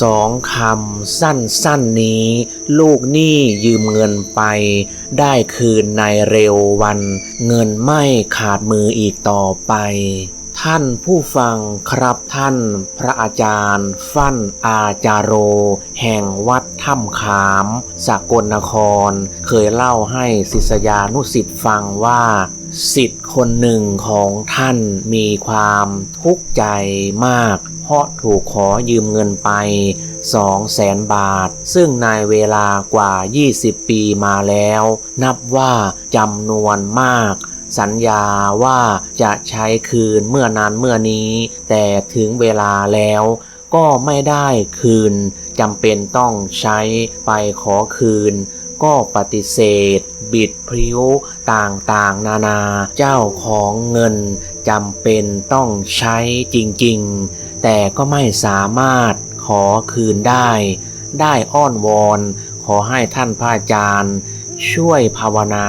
สองคำสั้นๆนนี้ ลูกหนี้ยืมเงินไป ได้คืนในเร็ววัน เงินไม่ขาดมืออีกต่อไป ท่านผู้ฟังครับท่านพระอาจารย์ ฟั่นอาจาโร แห่งวัดถ้ำขาม สกลนคร เคยเล่าให้ศิษยานุสิษย์ฟังว่าสิทธิ์คนหนึ่งของท่านมีความทุกข์ใจมาก ราะถูกขอยืมเงินไปสองแสนบาท ซึ่งในเวลากว่า 20 ปีมาแล้ว นับว่าจำนวนมาก สัญญาว่าจะใช้คืนเมื่อนานเมื่อนี้ แต่ถึงเวลาแล้วก็ไม่ได้คืนจำเป็นต้องใช้ไปขอคืน ก็ปฏิเสธ บิดพริ้วต่างๆ นานาเจ้าของเงินจำเป็นต้องใช้จริงๆ แต่ก็ไม่สามารถขอคืนได้ ได้อ้อนวอนขอให้ท่านพระอาจารย์ ช่วยภาวนา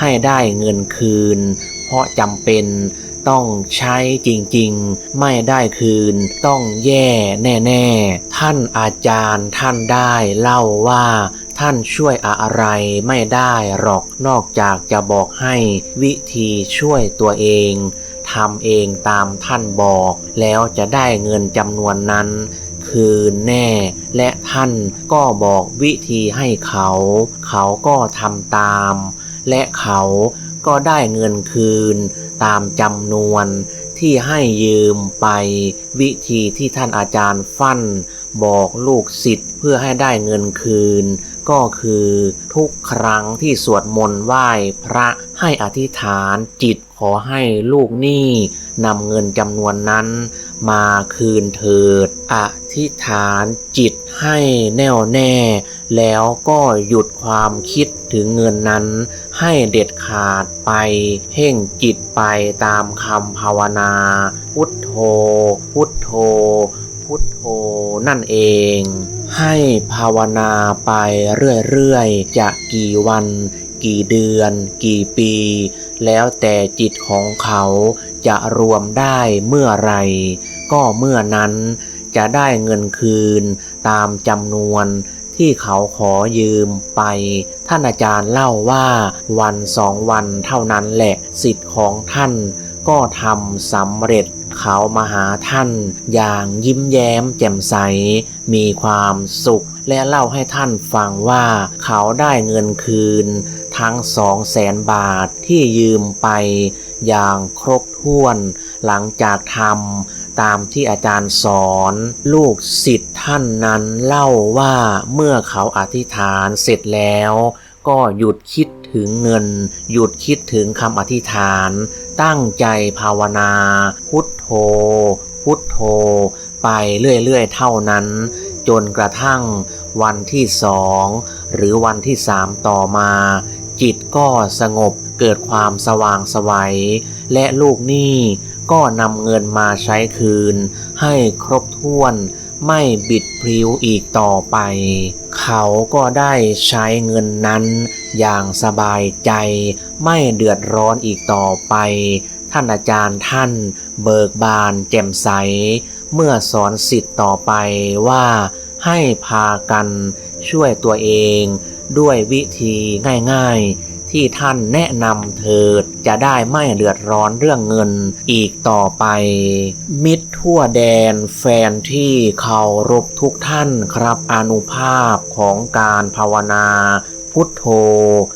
ให้ได้เงินคืน เพราะจำเป็น ต้องใช้จริงๆ ไม่ได้คืน ต้องแย่แน่ๆ ท่านอาจารย์ท่านได้เล่าว่าท่านช่วยอะไรไม่ได้หรอกนอกจากจะบอกให้วิธีช่วยตัวเองทำเองตามท่านบอก แล้วจะได้เงินจำนวนนั้น คืนแน่ และท่านก็บอกวิธีให้เขา เขาก็ทำตาม และเขา ก็ได้เงินคืน ตามจำนวนที่ให้ยืมไป วิธีที่ท่านอาจารย์ฟั่น บอกลูกศิษย์เพื่อให้ได้เงินคืน ก็คือทุกครั้งที่สวดมนต์ไหว้พระให้อธิษฐานจิตขอให้ลูกหนี้นำเงินจำนวนนั้นมาคืนเถิด อธิษฐานจิตให้แน่วแน่ แล้วก็หยุดความคิดถึงเงินนั้นให้เด็ดขาดไปเพ่งจิตไปตามคำภาวนา พุทโธ พุทโธ พุทโธนั่นเอง ให้ภาวนาไปเรื่อยๆ จะกี่วัน กี่เดือน กี่ปี แล้วแต่จิตของเขาจะรวมได้เมื่อไร ก็เมื่อนั้นจะได้เงินคืนตามจำนวนที่เขาขอยืมไป ท่านอาจารย์เล่าว่าวันสองวันเท่านั้นแหละสิทธิ์ของท่านก็ทำสำเร็จ เขามาหาท่าน อย่างยิ้มแย้มแจ่มใส มีความสุข และเล่าให้ท่านฟังว่าเขาได้เงินคืน ทั้งสองแสนบาทที่ยืมไป อย่างครบถ้วน หลังจากทำตามที่อาจารย์สอน ลูกศิษย์ท่านนั้นเล่าว่าเมื่อเขาอธิษฐานเสร็จแล้ว ก็หยุดคิด ถึงเงิน หยุดคิดถึงคำอธิษฐาน ตั้งใจภาวนา พุทโธ พุทโธ ไปเรื่อยๆเท่านั้น จนกระทั่งวันที่สองหรือวันที่สามต่อมา จิตก็สงบเกิดความสว่างไสวัย และลูกหนี้ก็นำเงินมาใช้คืน ให้ครบถ้วน ไม่บิดพริ้วอีกต่อไป เขาก็ได้ใช้เงินนั้นอย่างสบายใจ ไม่เดือดร้อนอีกต่อไป ท่านอาจารย์ท่านเบิกบานแจ่มใส เมื่อสอนสิทธิ์ต่อไปว่าให้พากันช่วยตัวเองด้วยวิธีง่ายๆ ที่ท่านแนะนำเถิด จะได้ไม่เดือดร้อนเรื่องเงินอีกต่อไป มิตรทั่วแดนแฟนที่เคารพทุกท่านครับอนุภาพของการภาวนา พุทโธ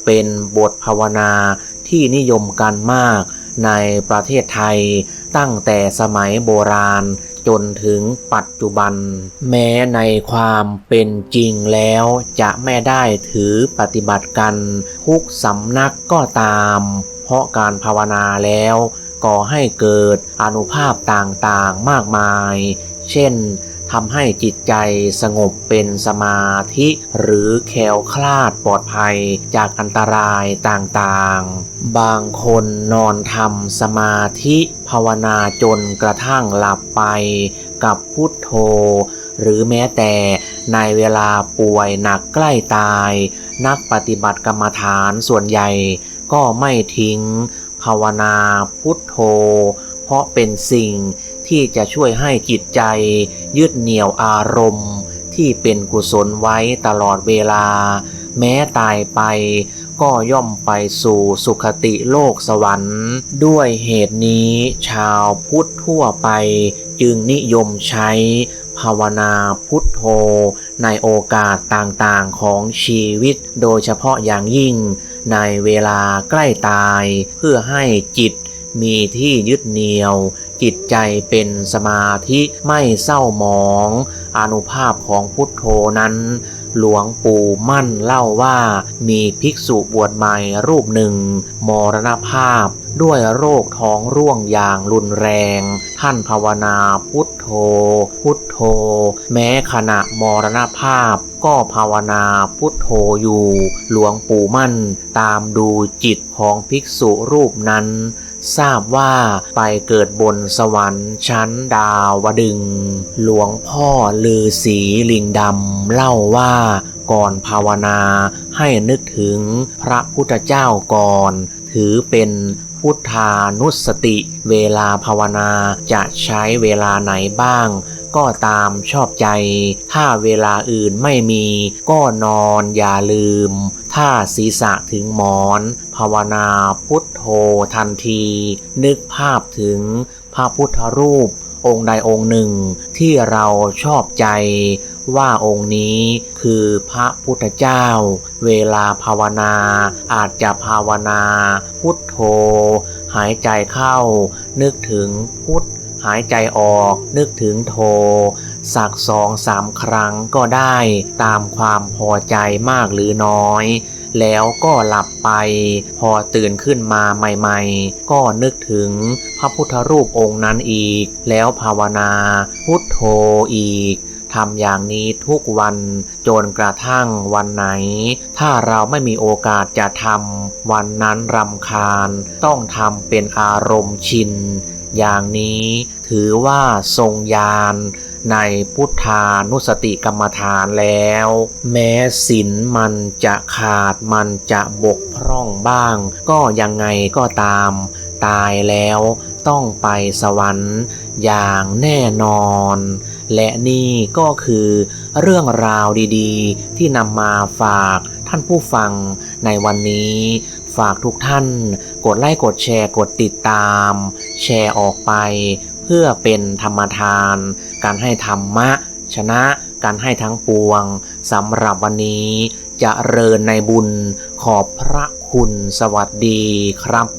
เป็นบทภาวนาที่นิยมกันมาก ในประเทศไทยตั้งแต่สมัยโบราณจนถึงปัจจุบัน แม้ในความเป็นจริงแล้วจะไม่ได้ถือปฏิบัติกันทุกสำนักก็ตาม เพราะการภาวนาแล้ว ก่อให้เกิดอนุภาพต่างๆมากมาย เช่นทำให้จิตใจสงบเป็นสมาธิหรือแคล้วคลาดปลอดภัยจากอันตรายต่างๆ บางคนนอนทำสมาธิภาวนาจนกระทั่งหลับไปกับพุทโธ หรือแม้แต่ในเวลาป่วยหนักใกล้ตาย นักปฏิบัติกรรมฐานส่วนใหญ่ก็ไม่ทิ้ง ภาวนาพุทโธ เพราะเป็นสิ่งที่จะช่วยให้จิตใจ ยึดเหนี่ยวอารมณ์ ที่เป็นกุศลไว้ตลอดเวลา แม้ตายไป ก็ย่อมไปสู่สุคติโลกสวรรค์ ด้วยเหตุนี้ชาวพุทธทั่วไปจึงนิยมใช้ภาวนาพุทโธ ในโอกาสต่างๆของชีวิต โดยเฉพาะอย่างยิ่งในเวลาใกล้ตาย เพื่อให้จิต มีที่ยึดเหนี่ยว จิตใจเป็นสมาธิไม่เศร้าหมอง อนุภาพของพุทโธนั้น หลวงปู่มั่นเล่าว่ามีภิกษุบวชใหม่รูปหนึ่ง มรณภาพด้วยโรคท้องร่วงอย่างรุนแรง ท่านภาวนาพุทโธ พุทโธ แม้ขณะมรณภาพก็ภาวนาพุทโธอยู่ หลวงปู่มั่นตามดูจิตของภิกษุรูปนั้น ทราบว่าไปเกิดบนสวรรค์ชั้นดาวดึง หลวงพ่อลือสีลิงดำเล่าว่าก่อนภาวนาให้นึกถึงพระพุทธเจ้าก่อน ถือเป็น พุทธานุสติ เวลาภาวนาจะใช้เวลาไหนบ้าง ก็ตามชอบใจ ถ้าเวลาอื่นไม่มี ก็นอนอย่าลืม ถ้าศีรษะถึงหมอน ภาวนาพุทโธทันที นึกภาพถึงพระพุทธรูป องค์ใดองค์หนึ่งที่เราชอบใจว่าองค์นี้คือพระพุทธเจ้า เวลาภาวนา อาจจะภาวนา พุทโธ หายใจเข้า นึกถึงพุทหายใจออกนึกถึงโท สักสองสามครั้งก็ได้ตามความพอใจมากหรือน้อย แล้วก็หลับไป พอตื่นขึ้นมาใหม่ ๆ ก็นึกถึงพระพุทธรูปองค์นั้นอีก แล้วภาวนาพุทโธอีกทำอย่างนี้ทุกวันจนกระทั่งวันไหน ถ้าเราไม่มีโอกาสจะทำวันนั้นรำคาญ ต้องทำเป็นอารมณ์ชิน อย่างนี้ถือว่าทรงญาณในพุทธานุสติกรรมฐานแล้ว แม้ศีลมันจะขาดมันจะบกพร่องบ้าง ก็ยังไงก็ตาม ตายแล้วต้องไปสวรรค์อย่างแน่นอน และนี่ก็คือเรื่องราวดีๆ ที่นำมาฝากท่านผู้ฟังในวันนี้ ฝากทุกท่าน กดไลค์กดแชร์กดติดตาม แชร์ออกไป เพื่อเป็นธรรมทาน การให้ธรรมะ ชนะการให้ทั้งปวงสำหรับวันนี้จะเริญในบุญขอบพระคุณสวัสดีครับ